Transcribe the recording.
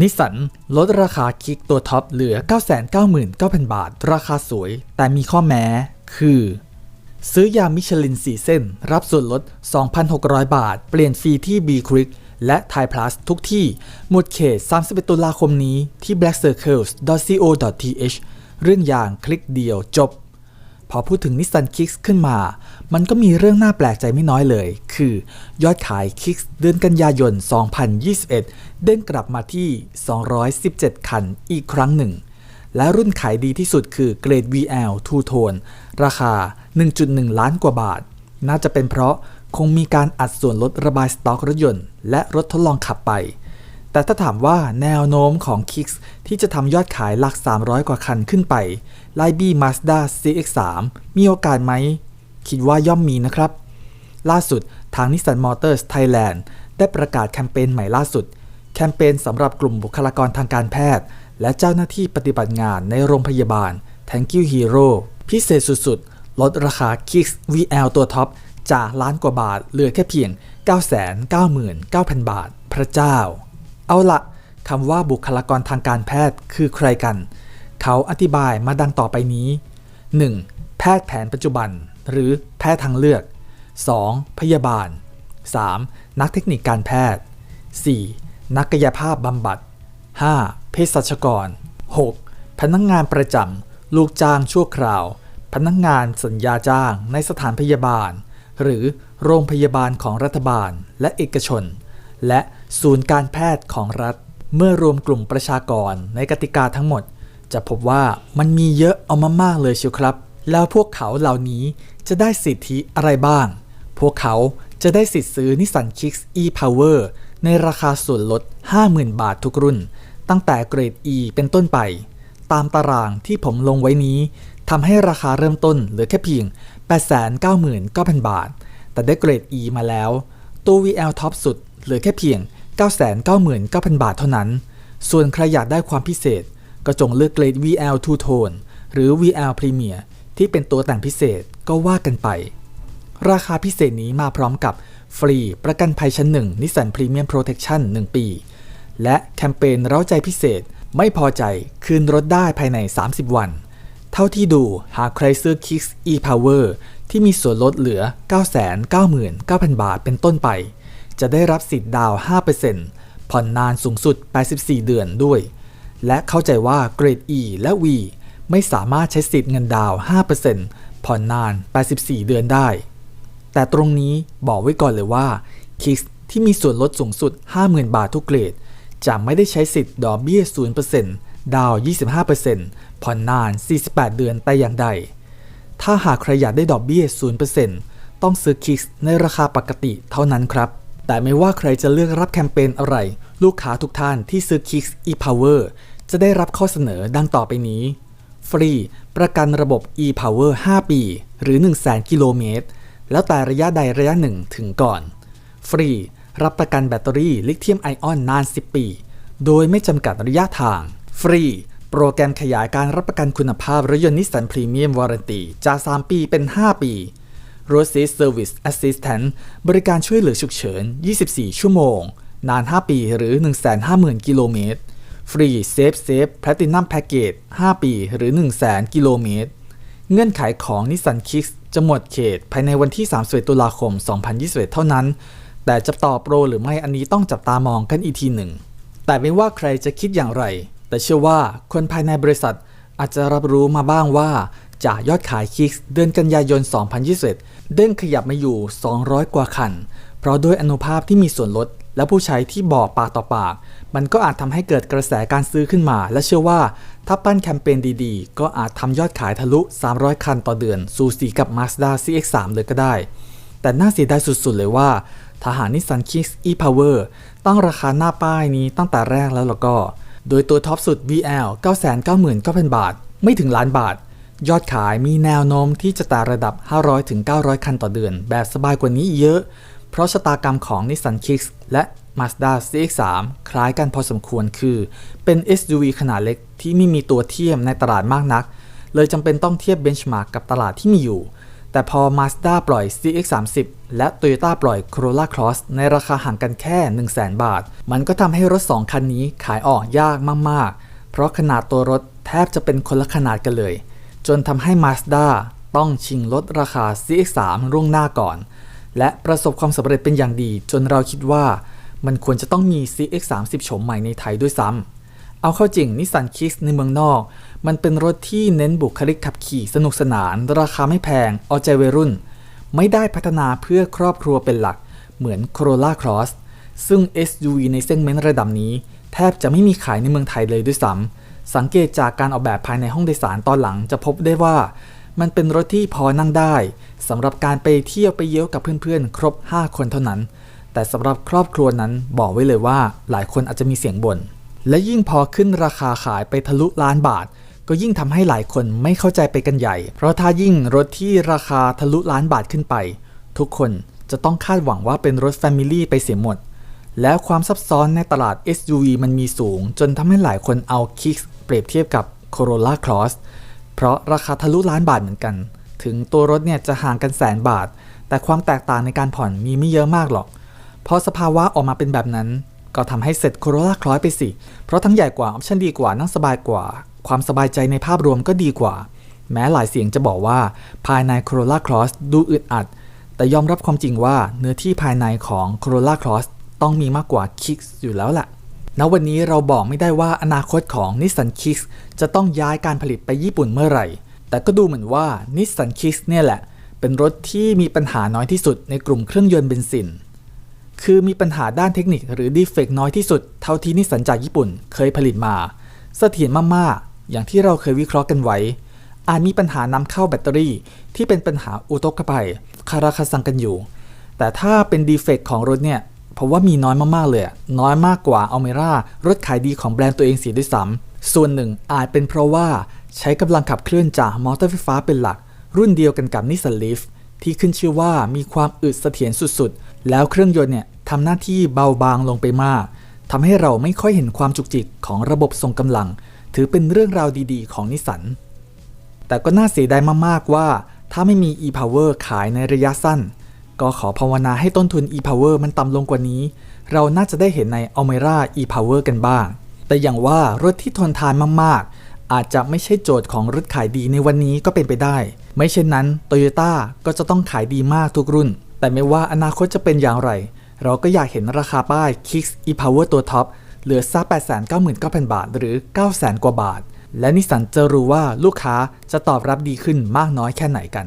นิสสันลดราคาคิกตัวท็อปเหลือ 999,000 บาท ราคาสวย แต่มีข้อแม้ คือ ซื้อยามิชลิน 4 เส้น รับส่วนลด 2,600 บาท เปลี่ยนฟรีที่ B Quick และ Thai Plus ทุกที่ หมดเขต 31 ตุลาคมนี้ที่ blackcircles.co.th เรื่องอย่างคลิกเดียวจบ พอพูดถึงนิสสันคิกส์ขึ้นมา มันก็มีเรื่องน่าแปลกใจไม่น้อยเลย คือยอดขายคิกส์เดือนกันยายน 2021 เด้งกลับมาที่ 217 คันอีกครั้งหนึ่ง และรุ่นขายดีที่สุดคือเกรด VL Two Tone ราคา 1.1 ล้านกว่าบาท น่าจะเป็นเพราะคงมีการอัดส่วนลดระบายสต็อกรถยนต์ และรถทดลองขับไป แต่ถ้าถามว่าแนวโน้มของ Kicks ที่จะทำยอดขายหลัก 300 กว่าคันขึ้นไปไลบี้ Mazda CX-3 มีโอกาสไหม คิดว่าย่อมมีนะครับ ล่าสุดทาง Nissan Motors Thailand ได้ประกาศแคมเปญใหม่ล่าสุด แคมเปญสำหรับกลุ่มบุคลากรทางการแพทย์ และเจ้าหน้าที่ปฏิบัติงานในโรงพยาบาล Thank you Hero พิเศษสุดๆ ลดราคา Kicks VL ตัวท็อปจากล้านกว่าบาทเหลือแค่เพียง 999,000 บาท พระเจ้า เอาละคำว่าบุคลากรทางการแพทย์คือใครกัน เขาอธิบายมาดังต่อไปนี้ 1. แพทย์แผนปัจจุบัน หรือแพทย์ทางเลือก 2. พยาบาล 3. นักเทคนิคการแพทย์ 4. นักกายภาพบำบัด 5. เภสัชกร 6. พนักงงานประจำลูกจ้างชั่วคราว พนักงงานสัญญาจ้างในสถานพยาบาล หรือโรงพยาบาลของรัฐบาลและเอกชน และ ศูนย์การแพทย์ของรัฐ เมื่อรวมกลุ่มประชากรในกติกาทั้งหมด จะพบว่ามันมีเยอะเอามามากเลยเชียวครับ แล้วพวกเขาเหล่านี้จะได้สิทธิอะไรบ้าง พวกเขาจะได้สิทธิ์ซื้อนิสสันคิกส์ e-power ในราคาส่วนลด 50,000 บาททุกรุ่น ตั้งแต่เกรด E เป็นต้นไป ตามตารางที่ผมลงไว้นี้ทำให้ราคาเริ่มต้นเหลือแค่เพียง 899,000 บาท แต่ได้เกรด E มาแล้ว ตัว VL ท็อปสุดเหลือแค่เพียง 999,000 บาทเท่านั้น ส่วนใครอยากได้ความพิเศษ ก็จงเลือกเกรด VL Two Tone หรือ VL Premier ที่เป็นตัวแต่งพิเศษก็ว่ากันไป ราคาพิเศษนี้มาพร้อมกับฟรีประกันภัยชั้น1 Nissan Premium Protection 1ปี และแคมเปญเร้าใจพิเศษไม่พอใจคืนรถได้ภายใน 30 วัน เท่าที่ดูหากใครซื้อ Kicks e-Power ที่มีส่วนลดเหลือ 999,000 บาทเป็นต้นไป จะได้รับสิทธิ์ดาวน์5%ผ่อนนานสูงสุด 84 เดือนด้วย และเข้าใจว่าเกรด E และ V ไม่สามารถใช้สิทธิ์เงินดาวน์5%ผ่อนนาน 84 เดือนได้ แต่ตรงนี้บอกไว้ก่อนเลยว่า KICS ที่มีส่วนลดสูงสุด 50,000 บาททุกเกรด จะไม่ได้ใช้สิทธิ์ดอกเบี้ย 0%ดาวน์25%ผ่อนนาน 48 เดือนแต่อย่างใด ถ้าหากใครอยากได้ดอกเบี้ย 0%ต้องซื้อ KICS ในราคาปกติเท่านั้นครับ แต่ไม่ว่าใครจะเลือกรับแคมเปญอะไร ลูกค้าทุกท่านที่ซื้อ Kicks e-Power จะได้รับข้อเสนอดังต่อไปนี้ ฟรี ประกันระบบ e-Power 5 ปี หรือ 100,000 กิโลเมตร แล้วแต่ระยะใดระยะหนึ่งถึงก่อน ฟรี รับประกันแบตเตอรี่ลิเธียมไอออนนาน 10 ปี โดยไม่จำกัดระยะทาง ฟรี โปรแกรมขยายการรับประกันคุณภาพรถยนต์นิสสันพรีเมียมวารันตีจาก 3 ปีเป็น 5 ปี Road Assist Service Assistant บริการช่วยเหลือฉุกเฉิน 24 ชั่วโมง นาน 5 ปีหรือ 150,000 กิโลเมตร ฟรี Safe Safe Platinum Package 5ปีหรือ 100,000 กิโลเมตร เงื่อนไขของ Nissan Kicks จะหมดเขตภายในวันที่ 31 ตุลาคม 2021 เท่านั้น แต่จะต่อโปรหรือไม่อันนี้ต้องจับตามองกันอีกทีหนึ่ง แต่ไม่ว่าใครจะคิดอย่างไร แต่เชื่อว่าคนภายในบริษัทอาจจะรับรู้มาบ้างว่า จากยอดขายคิกส์เดือนกันยายน 2021 เด้งขยับมาอยู่ 200 กว่าคัน เพราะด้วยอนุภาพที่มีส่วนลด และผู้ใช้ที่บอกปากต่อปาก มันก็อาจทำให้เกิดกระแสการซื้อขึ้นมา และเชื่อว่าถ้าปั้นแคมเปญดีๆ ก็อาจทำยอดขายทะลุ 300 คันต่อเดือน สูสีกับ Mazda CX-3 เลยก็ได้ แต่น่าเสียดายสุดๆเลยว่าทหารนิสสันคิกส์ e-Power ตั้งราคาหน้าป้ายนี้ตั้งแต่แรกแล้วแล้วก็ โดยตัวท็อปสุด VL 999,000 บาท ไม่ถึงล้านบาท ยอดขายมีแนวโน้มที่จะตะระดับ 500-900 คันต่อเดือน แบบสบายกว่านี้เยอะ เพราะชะตากรรมของ Nissan Kicks และ Mazda CX-3 คล้ายกันพอสมควรคือ เป็น SUV ขนาดเล็กที่ไม่มีตัวเทียมในตลาดมากนัก เลยจำเป็นต้องเทียบเบนช์มาร์กกับตลาดที่มีอยู่ แต่แต่พอ Mazda ปล่อย CX-30 และ Toyota ปล่อย Corolla Cross ในราคาห่างกันแค่ 100,000 บาท มันก็ทำให้รถ 2 คันนี้ขายออกยากมากๆ เพราะขนาดตัวรถแทบจะเป็นคนละขนาดกันเลย จนทำให้ Mazda ต้องชิงลดราคา CX-3 ร่วงหน้าก่อน และประสบความสำเร็จเป็นอย่างดี จนเราคิดว่ามันควรจะต้องมี CX-30 โฉมใหม่ในไทยด้วยซ้ำ เอาเข้าจริงนิสสันคิกในเมืองนอก มันเป็นรถที่เน้นบุคลิกขับขี่สนุกสนาน ราคาไม่แพง เอาใจวัยรุ่น ไม่ได้พัฒนาเพื่อครอบครัวเป็นหลัก เหมือน Corolla Cross ซึ่ง SUV ในเซกเมนต์ระดับนี้ แทบจะไม่มีขายในเมืองไทยเลยด้วยซ้ำ สังเกตจากการออกแบบภายในห้องโดยสารตอนหลังจะพบได้ว่า มันเป็นรถที่พอนั่งได้สำหรับการไปเที่ยวไปเยี่ยวกับเพื่อนๆ ครบ 5 คนเท่านั้น แต่สำหรับครอบครัวนั้นบอกไว้เลยว่าหลายคนอาจจะมีเสียงบ่นและยิ่งพอขึ้นราคาขายไปทะลุล้านบาท ก็ยิ่งทำให้หลายคนไม่เข้าใจไปกันใหญ่ เพราะถ้ายิ่งรถที่ราคาทะลุล้านบาทขึ้นไป ทุกคนจะต้องคาดหวังว่าเป็นรถ Family ไปเสียหมด แล้วความซับซ้อนในตลาด SUV มันมีสูง จนทำให้หลายคนเอา Kicks เปรียบเทียบกับ Corolla Cross เพราะราคาทะลุล้านบาทเหมือนกัน ถึงตัวรถเนี่ยจะห่างกันแสนบาท แต่ความแตกต่างในการผ่อนมีไม่เยอะมากหรอกพอสภาวะออกมาเป็นแบบนั้น ก็ทำให้เสร็จ Corolla Cross ไปสิ เพราะทั้งใหญ่กว่าออปชั่นดีกว่านั่งสบายกว่า ความสบายใจในภาพรวมก็ดีกว่า แม้หลายเสียงจะบอกว่าภายใน Corolla Cross ดูอึดอัด แต่ยอมรับความจริงว่าเนื้อที่ภายในของ Corolla Cross ต้องมีมากกว่า Kicks อยู่แล้วล่ะณวันนี้เราบอกไม่ได้ว่าอนาคตของ Nissan Kicks จะต้องย้ายการผลิตไปญี่ปุ่นเมื่อไหร่ แต่ก็ดูเหมือนว่า Nissan Kicks เนี่ยแหละ เป็นรถที่มีปัญหาน้อยที่สุดในกลุ่มเครื่องยนต์เบนซิน คือมีปัญหาด้านเทคนิคหรือดีเฟกน้อยที่สุดเท่าที่นิสสันจากญี่ปุ่นเคยผลิตมา เสถียรมากๆ อย่างที่เราเคยวิเคราะห์กันไว้ อาจมีปัญหานำเข้าแบตเตอรี่ ที่เป็นปัญหาอุทกภัยคาราคาซังกันอยู่ แต่ถ้าเป็นดีเฟกของรถเนี่ย ผมว่ามีน้อยมากๆเลยน้อยมากกว่าอัลเมร่ารถขายดีของแบรนด์ตัวเองเสียด้วยซ้ำส่วนหนึ่งอาจเป็นเพราะว่าใช้กำลังขับเคลื่อนจากมอเตอร์ไฟฟ้าเป็นหลัก รุ่นเดียวกันกับนิสสันลีฟที่ขึ้นชื่อว่ามีความอึดเสถียรสุดๆ แล้วเครื่องยนต์เนี่ยทำหน้าที่เบาบางลงไปมากทำให้เราไม่ค่อยเห็นความจุกจิกของระบบส่งกำลัง ถือเป็นเรื่องราวดีๆ ของนิสสันแต่ก็น่าเสียดายมากๆว่า ถ้าไม่มี e-power ขายในระยะสั้น ก็ขอภาวนาให้ต้นทุน e-power มันต่ำลงกว่านี้ เราน่าจะได้เห็นใน Almera e-power กันบ้าง แต่อย่างว่ารถที่ทนทานมากๆ อาจจะไม่ใช่โจทย์ของรถขายดีในวันนี้ก็เป็นไปได้ ไม่เช่นนั้น Toyota ก็จะต้องขายดีมากทุกรุ่น แต่ไม่ว่าอนาคตจะเป็นอย่างไร เราก็อยากเห็นราคาป้าย Kicks e-power ตัวท็อปเหลือสัก899,000 บาท หรือ 900,000 กว่าบาท และนิสสันจะรู้ว่าลูกค้าจะตอบรับดีขึ้นมากน้อยแค่ไหนกัน